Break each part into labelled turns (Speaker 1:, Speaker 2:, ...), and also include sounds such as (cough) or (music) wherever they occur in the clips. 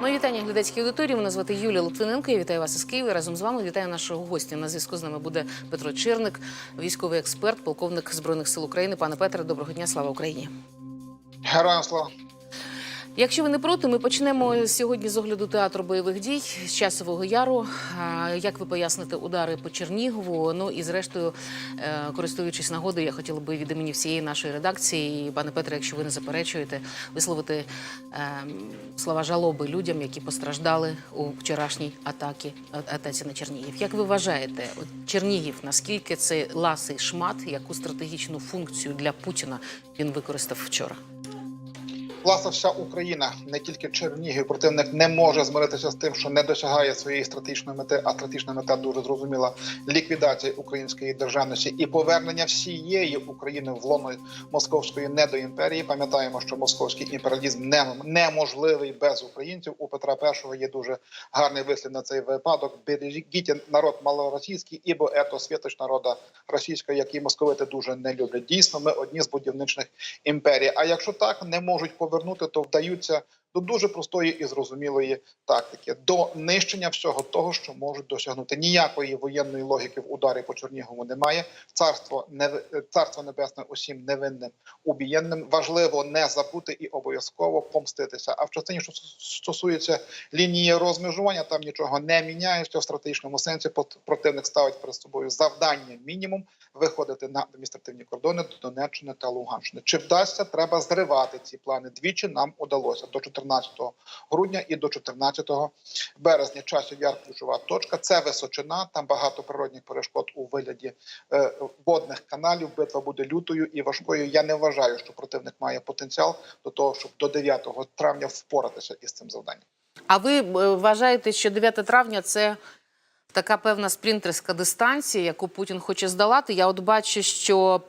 Speaker 1: Мої вітання глядацькій аудиторії. Мене звати Юлія Литвиненко. Я вітаю вас із Києва. Разом з вами вітаю нашого гостя. На зв'язку з нами буде Петро Черник, військовий експерт, полковник збройних сил України. Пане Петре, доброго дня. Слава Україні.
Speaker 2: Героям слава.
Speaker 1: Якщо ви не проти, ми почнемо сьогодні з огляду театру бойових дій з часового яру. Як ви поясните удари по Чернігову? Ну і зрештою, е, користуючись нагодою, я хотіла би від імені всієї нашої редакції, пане Петре, якщо ви не заперечуєте, висловити е, слова жалоби людям, які постраждали у вчорашній атакі атаці на Чернігів. Як ви вважаєте, Чернігів наскільки це ласий шмат, яку стратегічну функцію для Путіна він використав вчора?
Speaker 2: Власне, вся Україна, не тільки Чернігів, противник не може змиритися з тим, що не досягає своєї стратегічної мети, а стратегічна мета дуже зрозуміла ліквідація української державності і повернення всієї України в лоно московської недоімперії. Пам'ятаємо, що московський імперіалізм неможливий без українців. У Петра І є дуже гарний вислів на цей випадок. Бережіть народ малоросійський, ібо ето світоч народа російського, який московити дуже не люблять. Дійсно, ми одні з будівничних імперій. А якщо так не можуть повернути, то вдаються до дуже простої і зрозумілої тактики до нищення всього того, що можуть досягнути. Ніякої воєнної логіки в ударі по Чернігову немає. Царство не царство небесне усім невинним убієнним. Важливо не забути і обов'язково помститися. А в частині, що стосується лінії розмежування, там нічого не міняється в стратегічному сенсі. Противник ставить перед собою завдання мінімум виходити на адміністративні кордони до Донеччини та Луганщини. Чи вдасться, треба зривати ці плани. Двічі нам удалося до 14 грудня і до 14 березня. Часу яр ключова точка. Це височина. Там багато природних перешкод у вигляді е, водних каналів. Битва буде лютою і важкою. Я не вважаю, що противник має потенціал до того, щоб до 9 травня впоратися із цим завданням.
Speaker 1: А ви е, вважаєте, що 9 травня це така певна спринтерська дистанція, яку Путін хоче здолати? Я от бачу, що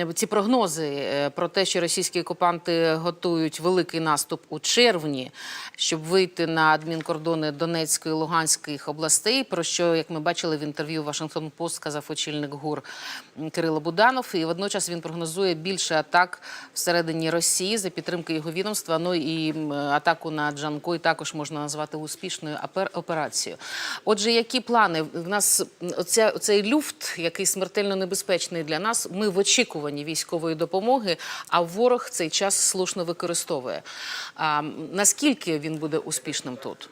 Speaker 1: е, ці прогнози е, про те, що російські окупанти готують великий наступ у червні, щоб вийти на адмінкордони Донецької і Луганської областей, про що, як ми бачили в інтерв'ю Вашингтон Пост, сказав очільник ГУР Кирило Буданов. І водночас він прогнозує більше атак всередині Росії за підтримки його відомства. Ну і атаку на Джанкой також можна назвати успішною операцією. Отже, які плани в нас оця, оцей люфт, який смертельно небезпечний для нас, ми в очікуванні військової допомоги, а ворог цей час слушно використовує. А, наскільки він буде успішним тут?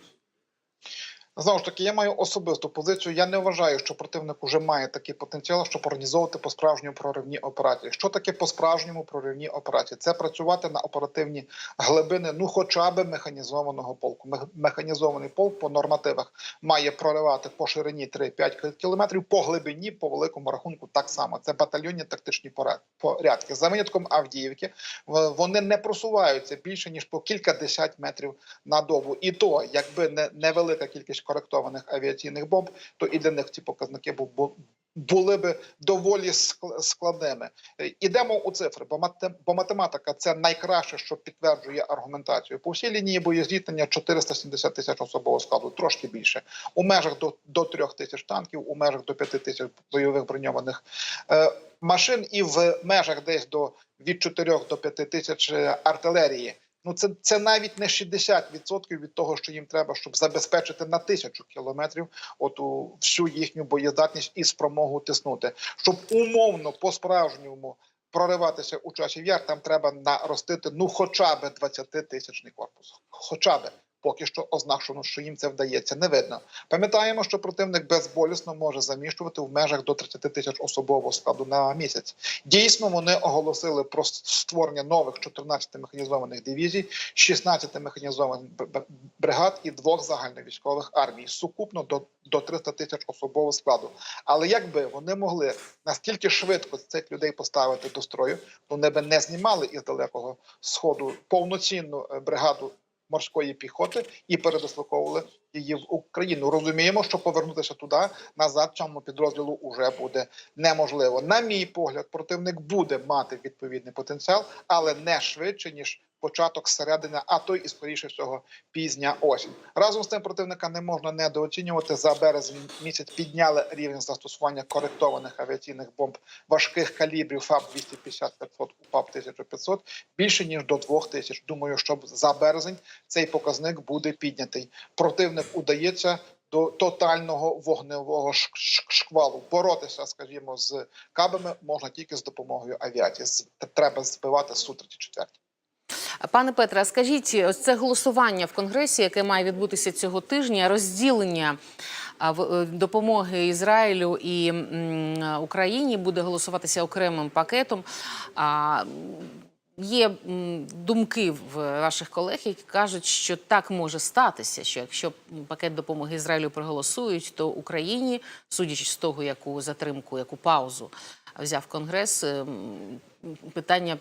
Speaker 2: Знову ж таки, я маю особисту позицію. Я не вважаю, що противник уже має такий потенціал, щоб організовувати по справжньому проривні операції. Що таке по справжньому проривні операції? Це працювати на оперативні глибини, ну хоча б механізованого полку. Механізований полк по нормативах має проривати по ширині 3-5 кілометрів, по глибині, по великому рахунку, так само. Це батальйонні тактичні порядки. За винятком Авдіївки вони не просуваються більше ніж по кілька десять метрів на добу. І то, якби не невелика кількість коректованих авіаційних бомб, то і для них ці показники бу- бу- були би доволі ск- складними. Е, Ідемо у цифри, бо мате- математика це найкраще, що підтверджує аргументацію. По всій лінії боєзіткнення 470 тисяч особового складу, трошки більше. У межах до, до 3 тисяч танків, у межах до 5 тисяч бойових броньованих е, машин і в межах десь до від 4 до 5 тисяч е, артилерії. Ну, це, це навіть не 60% від того, що їм треба, щоб забезпечити на тисячу кілометрів оту всю їхню боєздатність і спромогу тиснути, щоб умовно по-справжньому прориватися у часів яр, там треба наростити ну хоча б 20-тисячний корпус. Хоча б. Поки що ознак, що, їм це вдається, не видно. Пам'ятаємо, що противник безболісно може заміщувати в межах до 30 тисяч особового складу на місяць. Дійсно, вони оголосили про створення нових 14 механізованих дивізій, 16 механізованих бригад і двох загальновійськових армій. Сукупно до, до 300 тисяч особового складу. Але якби вони могли настільки швидко цих людей поставити до строю, вони би не знімали із далекого сходу повноцінну е, бригаду морської піхоти і передислоковували її в Україну. Розуміємо, що повернутися туди назад цьому підрозділу вже буде неможливо. На мій погляд, противник буде мати відповідний потенціал, але не швидше ніж початок середина, а то і скоріше всього пізня осінь. Разом з тим противника не можна недооцінювати. За березень місяць підняли рівень застосування коректованих авіаційних бомб важких калібрів ФАБ 250 500 УПАП 1500 більше ніж до 2000. Думаю, що за березень цей показник буде піднятий. Противник удається до тотального вогневого шквалу. Боротися, скажімо, з кабами можна тільки з допомогою авіації. Треба збивати су 34
Speaker 1: Пане Петре, а скажіть, ось це голосування в Конгресі, яке має відбутися цього тижня, розділення е, допомоги Ізраїлю і Україні буде голосуватися окремим пакетом. Є думки в ваших колег, які кажуть, що так може статися, що якщо пакет допомоги Ізраїлю проголосують, то Україні, судячи з того, яку затримку, яку паузу взяв Конгрес, ем, питання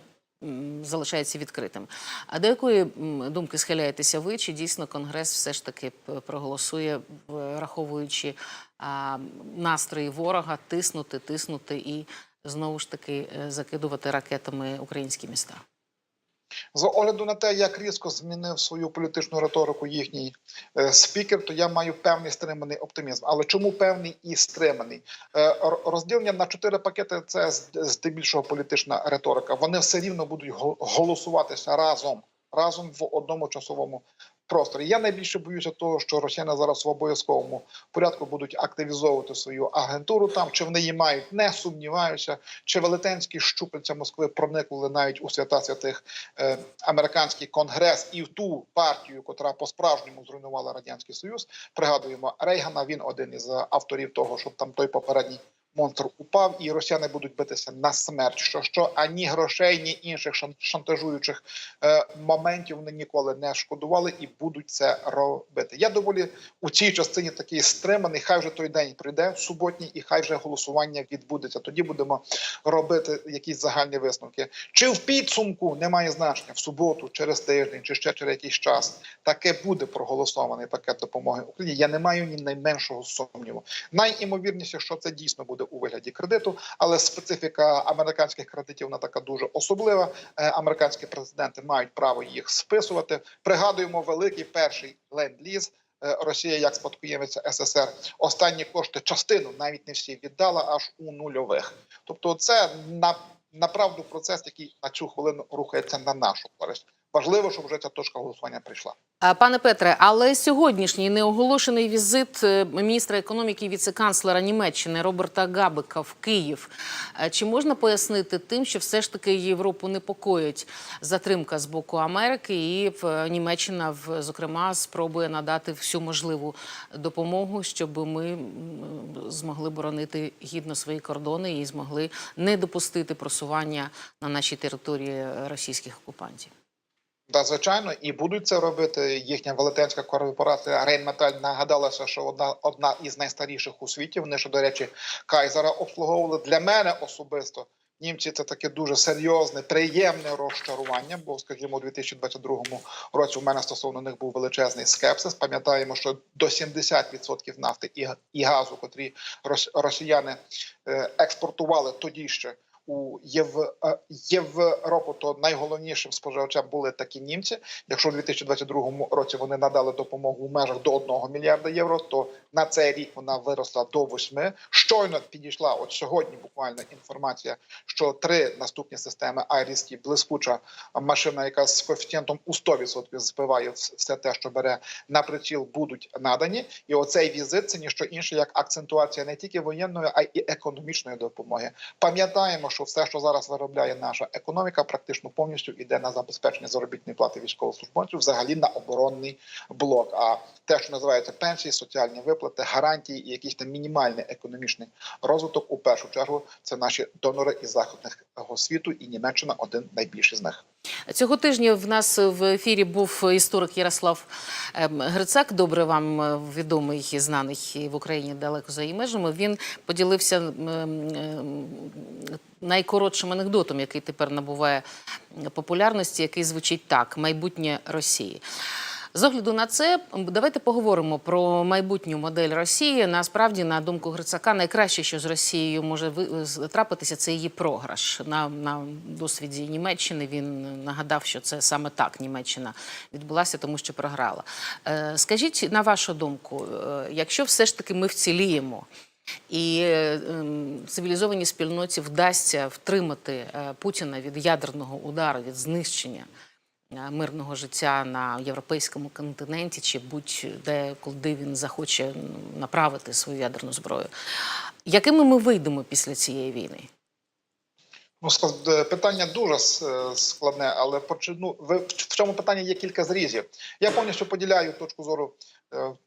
Speaker 1: залишається відкритим. А до якої думки схиляєтеся ви? Чи дійсно Конгрес все ж таки проголосує, враховуючи настрої ворога, тиснути, тиснути і знову ж таки е, закидувати ракетами українські міста?
Speaker 2: З огляду на те, як різко змінив свою політичну риторику їхній е, спікер, то я маю певний стриманий оптимізм. Але чому певний і стриманий? Е, розділення на чотири пакети це здебільшого політична риторика. Вони все рівно будуть го- голосуватися разом, разом в одному часовому просторі. Я найбільше боюся того, що росіяни зараз в обов'язковому порядку будуть активізовувати свою агентуру там, чи вони її мають, не сумніваюся, чи велетенські щупальця Москви проникли навіть у свята святих е, американський конгрес і в ту партію, котра по-справжньому зруйнувала радянський союз. Пригадуємо Рейгана. Він один із авторів того, щоб там той попередній. Монстр упав, і росіяни будуть битися на смерть. Що що ані грошей, ні інших шан- шантажуючих е, моментів вони ніколи не шкодували і будуть це робити. Я доволі у цій частині такий стриманий. Хай вже той день прийде суботній, і хай вже голосування відбудеться. Тоді будемо робити якісь загальні висновки. Чи в підсумку немає значення в суботу, через тиждень, чи ще через якийсь час таке буде проголосований пакет допомоги Україні. Я не маю ні найменшого сумніву. Найімовірніше, що це дійсно буде у вигляді кредиту, але специфіка американських кредитів вона така дуже особлива. Е, Американські президенти мають право їх списувати. Пригадуємо великий перший ленд-ліз. Е, Росія як спадкоємець СССР останні кошти частину навіть не всі віддала аж у нульових. Тобто, це на направду процес, який на цю хвилину рухається на нашу користь. Важливо, щоб вже ця точка голосування прийшла.
Speaker 1: Пане Петре, але сьогоднішній неоголошений візит е, міністра економіки і віце-канцлера Німеччини Роберта Габека в Київ. е, Чи можна пояснити тим, що все ж таки Європу непокоїть затримка з боку Америки, і Німеччина, зокрема, спробує надати всю можливу допомогу, щоб ми змогли боронити гідно свої кордони і змогли не допустити просування на нашій території російських окупантів?
Speaker 2: Да, звичайно, і будуть це робити. Їхня велетенська корпорація Рейнметаль нагадалася, що одна одна із найстаріших у світі. Вони ж, до речі, Кайзера обслуговували для мене особисто. Німці це таке дуже серйозне, приємне розчарування. Бо, скажімо, у 2022 році у мене стосовно них був величезний скепсис. Пам'ятаємо, що до 70% нафти і, газу, котрі рос- росіяни е, експортували тоді ще у Єв... е, Європу, то найголовнішим споживачем були такі німці. Якщо у 2022 році вони надали допомогу в межах до 1 мільярда євро, то на цей рік вона виросла до 8. Щойно підійшла от сьогодні буквально інформація, що три наступні системи Айріскі блискуча машина, яка з коефіцієнтом у 100% збиває все те, що бере на приціл, будуть надані. І оцей візит це ніщо інше, як акцентуація не тільки воєнної, а й економічної допомоги. Пам'ятаємо, що все, що зараз виробляє наша економіка, практично повністю йде на забезпечення заробітної плати військовослужбовців, взагалі на оборонний блок. А те, що називається пенсії, соціальні виплати, гарантії і якийсь там мінімальний економічний розвиток, у першу чергу, це наші донори із західного світу, і Німеччина один найбільший з них.
Speaker 1: Цього тижня в нас в ефірі був історик Ярослав ем, Грицак, добре вам е, відомий і знаний в Україні далеко за її межами. Він поділився ем, найкоротшим анекдотом, який тепер набуває популярності, який звучить так: майбутнє Росії. З огляду на це, давайте поговоримо про майбутню модель Росії. Насправді, на думку Грицака, найкраще, що з Росією може трапитися, це її програш. На, на досвіді Німеччини він нагадав, що це саме так Німеччина відбулася, тому що програла. Е, Скажіть, на вашу думку, е, якщо все ж таки ми вціліємо, і ем, цивілізованій спільноті вдасться втримати е, Путіна від ядерного удару, від знищення е, мирного життя на європейському континенті, чи будь-де, куди він захоче направити свою ядерну зброю. Якими ми вийдемо після цієї війни?
Speaker 2: Ну, е, питання дуже складне, але почну в цьому питанні є кілька зрізів. Я повністю поділяю точку зору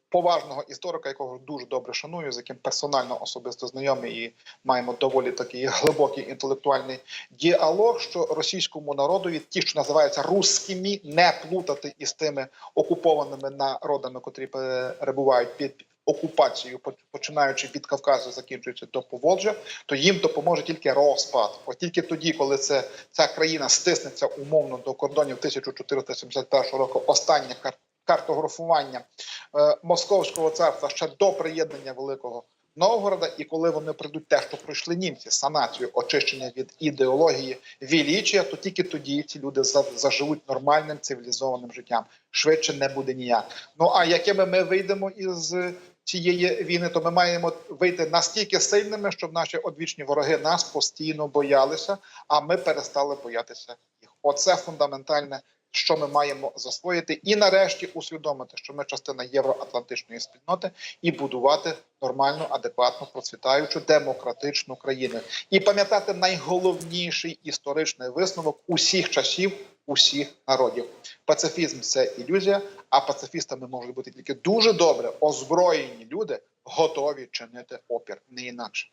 Speaker 2: поважного історика, якого дуже добре шаную, з яким персонально особисто знайомий і маємо доволі такий (laughs) глибокий інтелектуальний діалог. Що російському народові ті, що називаються русскими, не плутати із тими окупованими народами, котрі перебувають під окупацією, починаючи від Кавказу, закінчуючи до Поволжя, то їм допоможе тільки розпад. От тільки тоді, коли це ця країна стиснеться умовно до кордонів 1471 року, останнє кар- картографування е, московського царства ще до приєднання великого. Новгорода, і коли вони прийдуть те, що пройшли німці, санацію, очищення від ідеології вілічія, то тільки тоді ці люди за- заживуть нормальним цивілізованим життям. Швидше не буде ніяк. Ну а якими ми вийдемо із цієї війни, то ми маємо вийти настільки сильними, щоб наші одвічні вороги нас постійно боялися, а ми перестали боятися їх. Оце фундаментальне, що ми маємо засвоїти, і нарешті усвідомити, що ми частина євроатлантичної спільноти, і будувати нормальну, адекватну, процвітаючу демократичну країну, і пам'ятати найголовніший історичний висновок усіх часів, усіх народів. Пацифізм це ілюзія, а пацифістами можуть бути тільки дуже добре озброєні люди, готові чинити опір, не інакше.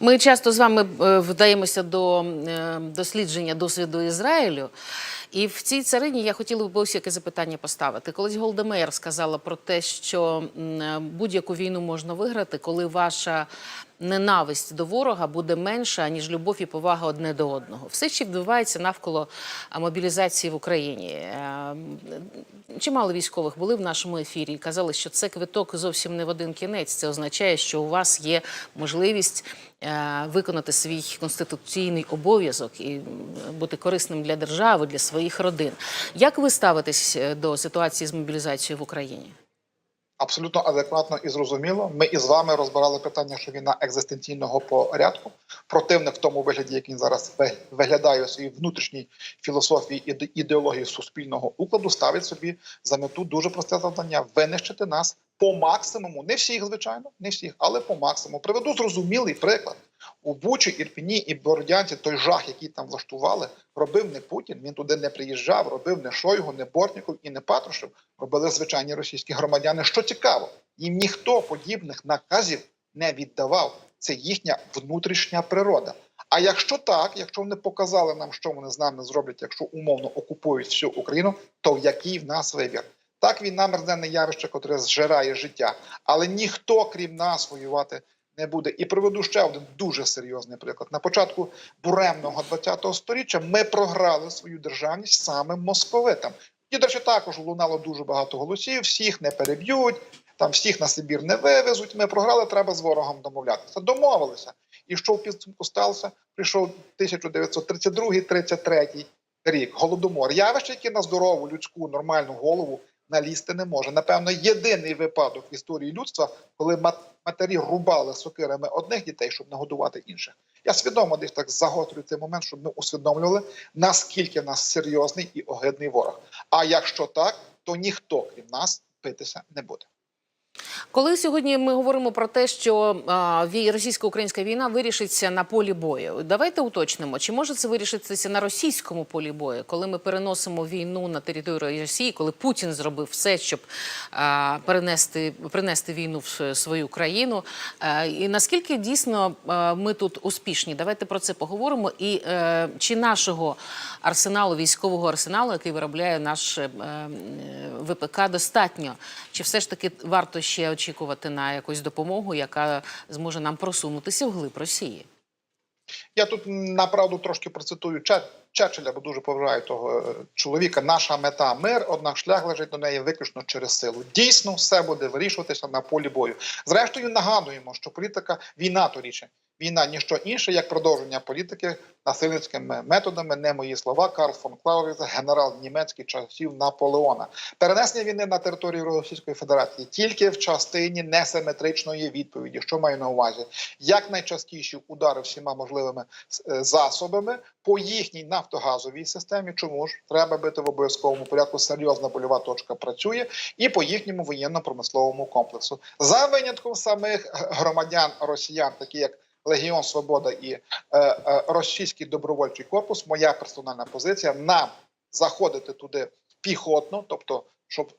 Speaker 1: Ми часто з вами е, вдаємося до е, дослідження досвіду Ізраїлю. І в цій царині я хотіла б ось яке запитання поставити. Колись Голда Меєр сказала про те, що е, будь-яку війну можна виграти, коли ваша ненависть до ворога буде менша, ніж любов і повага одне до одного. Все ще відбувається навколо мобілізації в Україні. Чимало військових були в нашому ефірі і казали, що це квиток зовсім не в один кінець. Це означає, що у вас є можливість виконати свій конституційний обов'язок і бути корисним для держави, для своїх родин. Як ви ставитесь е, до ситуації з мобілізацією в Україні?
Speaker 2: Абсолютно адекватно і зрозуміло. Ми із вами розбирали питання, що війна екзистенційного порядку. Противник в тому вигляді, як він зараз виглядає у своїй внутрішній філософії і ідеології суспільного укладу, ставить собі за мету дуже просте завдання винищити нас по максимуму. Не всіх, звичайно, не всіх, але по максимуму. Приведу зрозумілий приклад. У Бучі, Ірпіні і Бородянці той жах, який там влаштували, робив не Путін. Він туди не приїжджав, робив не Шойгу, не Бортніков і не Патрушев. Робили звичайні російські громадяни. Що цікаво, їм ніхто подібних наказів не віддавав. Це їхня внутрішня природа. А якщо так, якщо вони показали нам, що вони з нами зроблять, якщо умовно окупують всю Україну, то який в нас вибір? Так війна мерзенне явище, котре зжирає життя, але ніхто, крім нас, воювати не буде. І приведу ще один дуже серйозний приклад. На початку буремного ХХ століття ми програли свою державність саме московитам. І, до речі, також лунало дуже багато голосів, всіх не переб'ють, там всіх на Сибір не вивезуть. Ми програли, треба з ворогом домовлятися. Домовилися. І що в підсумку сталося? Прийшов 1932-33 рік. Голодомор. Явище, яке на здорову людську нормальну голову налізти не може. Напевно, єдиний випадок в історії людства, коли матері рубали сокирами одних дітей, щоб нагодувати інших. Я свідомо десь так заготрюю цей момент, щоб ми усвідомлювали, наскільки в нас серйозний і огидний ворог. А якщо так, то ніхто крім нас битися не буде.
Speaker 1: Коли сьогодні ми говоримо про те, що російсько-українська війна вирішиться на полі бою, давайте уточнимо, чи може це вирішитися на російському полі бою, коли ми переносимо війну на територію Росії, коли Путін зробив все, щоб принести війну в свою країну. І наскільки дійсно ми тут успішні? Давайте про це поговоримо. І е, чи нашого арсеналу, військового арсеналу, який виробляє наш е, е, ВПК, достатньо? Чи все ж таки варто ще очікувати на якусь допомогу, яка зможе нам просунутися вглиб Росії?
Speaker 2: Я тут направду трошки процитую Чечеля, бо дуже поважаю того е, чоловіка. Наша мета мир, однак шлях лежить до неї виключно через силу. Дійсно, все буде вирішуватися на полі бою. Зрештою, нагадуємо, що політика війна то. Війна ніщо інше, як продовження політики насильницькими методами. Не мої слова. Карл фон Клауріс, генерал німецький часів Наполеона. Перенесення війни на територію Російської Федерації тільки в частині несиметричної відповіді. Що маю на увазі? Як найчастіші удари всіма можливими е, засобами по їхній нафтогазовій системі. Чому ж треба бити в обов'язковому порядку? Серйозна больова точка працює, і по їхньому воєнно-промисловому комплексу за винятком самих громадян росіян, такі як Легіон Свобода і е, е, Російський добровольчий корпус. Моя персональна позиція нам заходити туди піхотно, тобто, щоб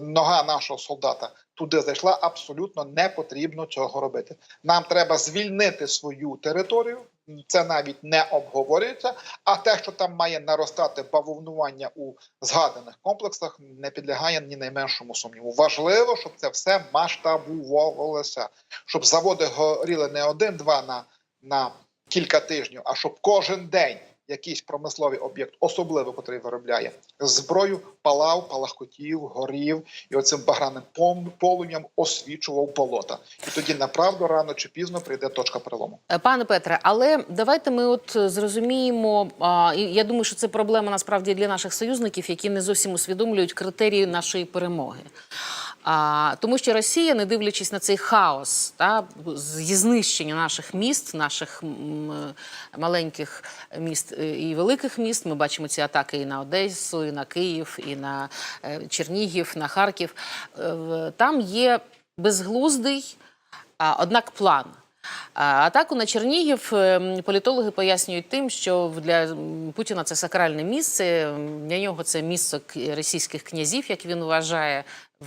Speaker 2: нога нашого солдата туди зайшла, абсолютно не потрібно цього робити. Нам треба звільнити свою територію. Це навіть не обговорюється. А те, що там має наростати бавовнування у згаданих комплексах, не підлягає ні найменшому сумніву. Важливо, щоб це все масштабувалося, щоб заводи горіли не один-два на, на кілька тижнів, а щоб кожен день якийсь промисловий об'єкт, особливо котрий виробляє зброю, палав, палахкотів, горів і оцим баграним полум'ям освічував болота. І тоді направду рано чи пізно прийде точка перелому.
Speaker 1: Е, Пане Петре, але давайте ми от зрозуміємо. Я думаю, що це проблема насправді для наших союзників, які не зовсім усвідомлюють критерії нашої перемоги. А, тому що Росія, не дивлячись на цей хаос, та з- знищення наших міст, наших маленьких міст е, і великих міст, ми бачимо ці атаки і на Одесу, і на Київ, і на е, Чернігів, на Харків. Е, Там є безглуздий, а, однак план. Атаку на Чернігів політологи пояснюють тим, що для Путіна це сакральне місце. Для нього це місце російських князів, як він вважає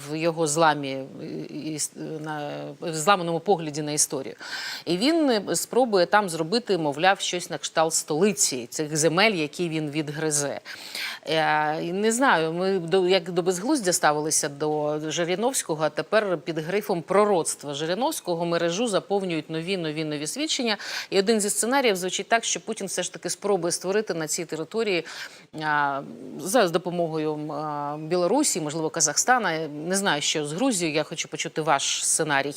Speaker 1: в його зламі е, на зламаному погляді на історію. І він е, спробує там зробити, мовляв, щось на кшталт столиці цих земель, які він відгризе. Е, і Не знаю, ми до як до безглуздя ставилися до Жириновського, а тепер під грифом пророцтва Жириновського мережу заповнюють нові нові нові свідчення. І один зі сценаріїв звучить так, що Путін все ж таки спробує створити на цій території за допомогою Білорусі, можливо, Казахстана. Не знаю, що з Грузією. Я хочу почути ваш сценарій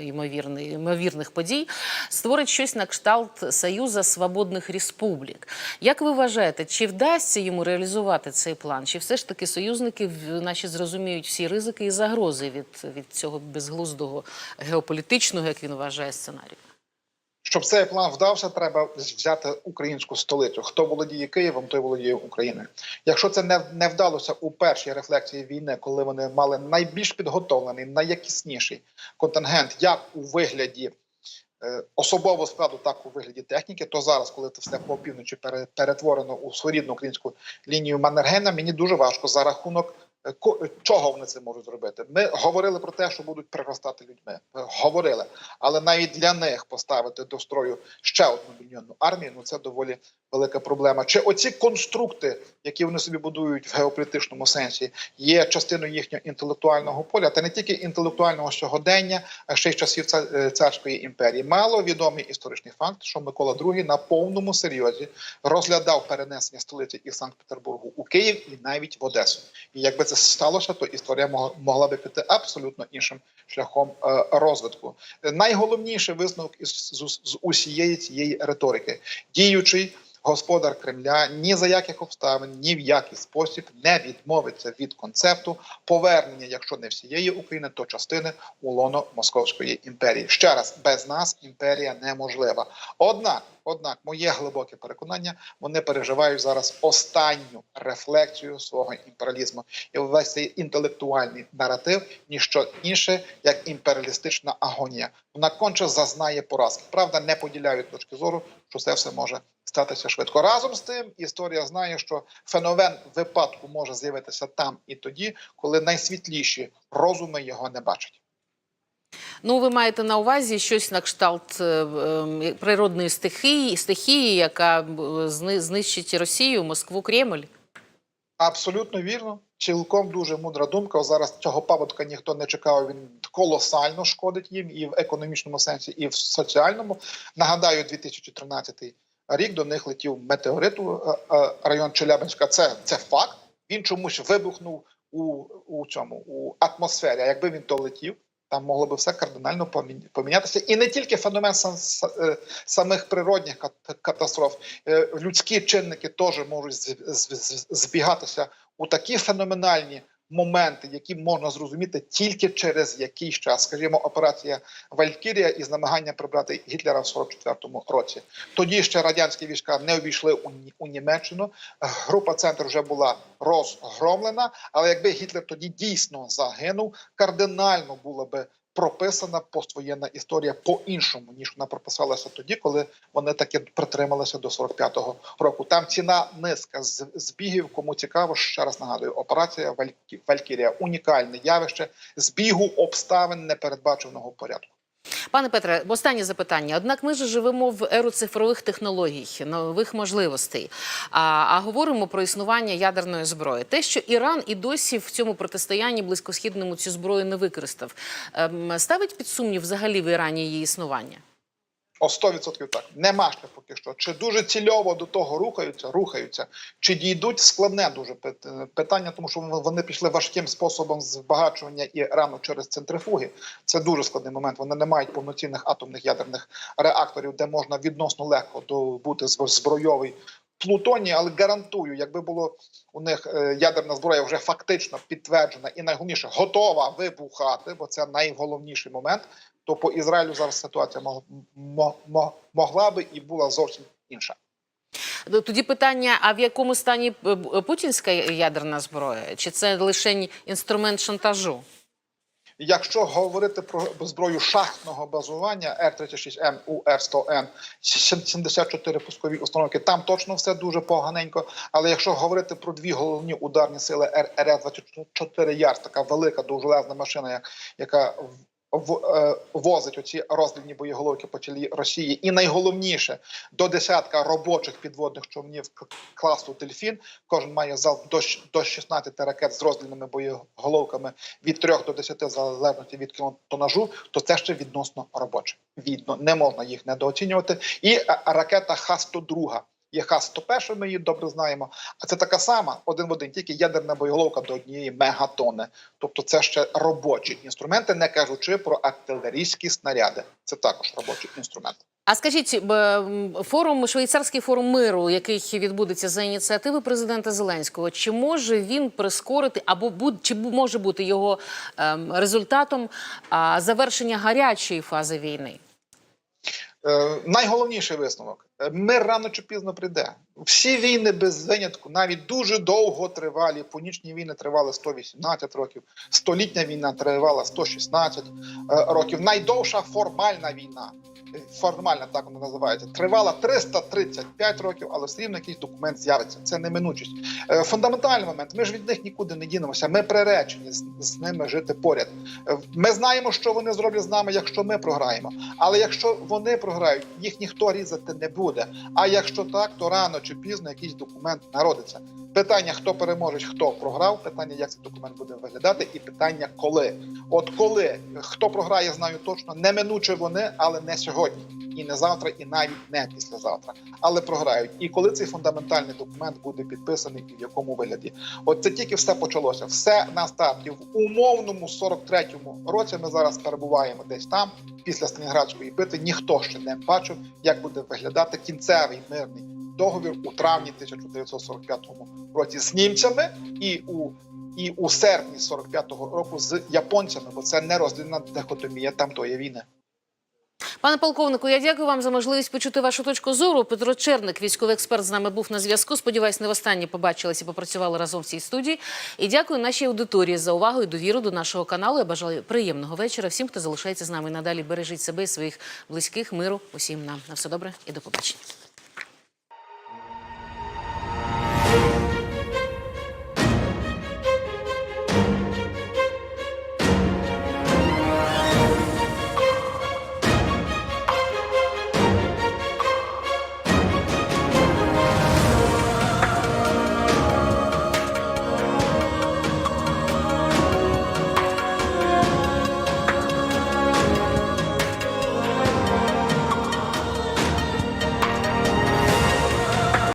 Speaker 1: ймовірний, ймовірних подій. Створить щось на кшталт Союза Свободних Республік. Як ви вважаєте, чи вдасться йому реалізувати цей план? Чи все ж таки союзники наші зрозуміють всі ризики і загрози від, від цього безглуздого геополітичного, як він вважає, сценарію?
Speaker 2: Щоб цей план вдався, треба взяти українську столицю. Хто володіє Києвом, той володіє Україною. Якщо це не, не вдалося у першій рефлексії війни, коли вони мали найбільш підготовлений, найякісніший контингент, як у вигляді е, особового складу, так у вигляді техніки, то зараз, коли це все по півночі пере- перетворено у своєрідну українську лінію Маннергейма, мені дуже важко за рахунок. Е, Чого вони це можуть зробити? Ми говорили про те, що будуть приростати людьми. Ми говорили, але навіть для них поставити до строю ще одну мільйонну армію ну це доволі велика проблема. Чи оці конструкти, які вони собі будують в геополітичному сенсі, є частиною їхнього інтелектуального поля, та не тільки інтелектуального сьогодення, а ще й часів е, царської імперії. Мало відомий історичний факт, що Микола II на повному серйозі розглядав перенесення столиці із Санкт-Петербургу у Київ і навіть в Одесу. І якби це сталося, то історія могла би піти абсолютно іншим шляхом е, розвитку. Найголовніший висновок із з усієї цієї риторики діючий. Господар Кремля ні за яких обставин, ні в який спосіб не відмовиться від концепту повернення, якщо не всієї України, то частини у Московської імперії. Ще раз без нас імперія неможлива. Однак, однак, моє глибоке переконання, вони переживають зараз останню рефлексію свого імперіалізму, і весь цей інтелектуальний наратив ніщо інше як імперіалістична агонія. Вона конче зазнає поразки. Правда, не поділяють точки зору, що це все може статися швидко. Разом з тим, історія знає, що феномен випадку може з'явитися там і тоді, коли найсвітліші розуми його не бачать.
Speaker 1: Ну, ви маєте на увазі щось на кшталт е, е, природної стихії, стихії, яка е, зни- знищить Росію, Москву, Кремль.
Speaker 2: Абсолютно вірно. Цілком дуже мудра думка. Зараз цього паводка ніхто не чекав. Він колосально шкодить їм і в економічному сенсі, і в соціальному. Нагадаю, 2013 рік до них летів метеорит у район Челябинська. Це, це факт. Він чомусь вибухнув у, у цьому у атмосфері. А якби він то летів, там могло би все кардинально помінятися. І не тільки феномен е, самих природних кат- катастроф, Е, людські чинники теж можуть збігатися у такі феноменальні моменти, які можна зрозуміти тільки через якийсь час. Скажімо, операція Валькірія із намагання прибрати Гітлера в 44-му році. Тоді ще радянські війська не увійшли у, у Німеччину. Група центр вже була розгромлена. Але якби Гітлер тоді дійсно загинув, кардинально було би прописана поствоєнна історія по-іншому, ніж вона прописалася тоді, коли вони таки притрималися до 45-го року. Там ціна низка збігів. Кому цікаво, ще раз нагадую, операція Валькі- Валькірія унікальне явище збігу обставин непередбаченого порядку.
Speaker 1: Пане Петре, останнє запитання. Однак ми ж живемо в еру цифрових технологій, нових можливостей. А, а говоримо про існування ядерної зброї. Те, що Іран і досі в цьому протистоянні близькосхідному цю зброю не використав, ем, ставить під сумнів взагалі в Ірані її існування.
Speaker 2: О 100% так. Нема ще поки що. Чи дуже цільово до того рухаються, рухаються, чи дійдуть складне дуже пит- питання, тому що вони пішли важким способом збагачування Ірану через центрифуги. Це дуже складний момент. Вони не мають повноцінних атомних ядерних реакторів, де можна відносно легко добути збройовий плутоній, але гарантую, якби було у них е, ядерна зброя вже фактично підтверджена і найголовніше готова вибухати, бо це найголовніший момент. То по Ізраїлю зараз ситуація мог, мо- мо- могла би і була зовсім інша.
Speaker 1: Тоді питання: а в якому стані е, путінська ядерна зброя? Чи це лише інструмент шантажу?
Speaker 2: Якщо говорити про зброю шахтного базування Р-36М, УР-100Н, 74 пускові установки, там точно все дуже поганенько. Але якщо говорити про дві головні ударні сили РР-24 Ярс, така велика довжелезна машина, яка в- е, возить оці роздрібні боєголовки по чолі Росії, і найголовніше до десятка робочих підводних човнів класу Дельфін. Кожен має залп до, до 16 ракет з роздрібними боєголовками від 3 до 10 в залежності від кілотонажу, то це ще відносно робоче. Відно не можна їх недооцінювати. І е, ракета Х-102. Є Х-101, ми її добре знаємо. А це така сама один в один, тільки ядерна боєголовка до однієї мегатони. Тобто це ще робочі інструменти, не кажучи про артилерійські снаряди. Це також робочі інструменти.
Speaker 1: А скажіть, форум швейцарський форум миру, який відбудеться за ініціативи президента Зеленського, чи може він прискорити або буд, чи може бути його ем, результатом завершення гарячої фази війни?
Speaker 2: Е, найголовніший висновок: мир рано чи пізно прийде. Всі війни без винятку, навіть дуже довго тривалі. Понічні війни тривали 118 років, столітня війна тривала 116 е, років. Найдовша формальна війна. е, Формальна так вона називається, тривала 335 років, але все рівно якийсь документ з'явиться. Це неминучість. Е, Фундаментальний момент. Ми ж від них нікуди не дінемося. Ми приречені з, ними жити поряд. Е, Ми знаємо, що вони зроблять з нами, якщо ми програємо. Але якщо вони програють, їх ніхто різати не буде. А якщо так, то рано чи пізно якийсь документ народиться. Питання, хто переможе, хто програв, питання, як цей документ буде виглядати, і питання, коли. От коли хто програє, знаю точно, неминуче вони, але не сьогодні, і не завтра, і навіть не післязавтра. Але програють. І коли цей фундаментальний документ буде підписаний і в якому вигляді, от це тільки все почалося. Все на старті в умовному 43-му році. Ми зараз перебуваємо десь там, після Сталінградської битви. Ніхто ще не бачив, як буде виглядати кінцевий мирний договір у травні 1945 році з німцями і у і у серпні 45-го року з японцями, бо це не роздільна дихотомія там тої війни.
Speaker 1: Пане полковнику, я дякую вам за можливість почути вашу точку зору. Петро Черник, військовий експерт, з нами був на зв'язку. Сподіваюсь, не востаннє побачилися попрацювали разом в цій студії. І дякую нашій аудиторії за увагу і довіру до нашого каналу. Я бажаю приємного вечора. Всім, хто залишається з нами надалі, бережіть себе і своїх близьких, миру усім нам. На все добре і до побачення.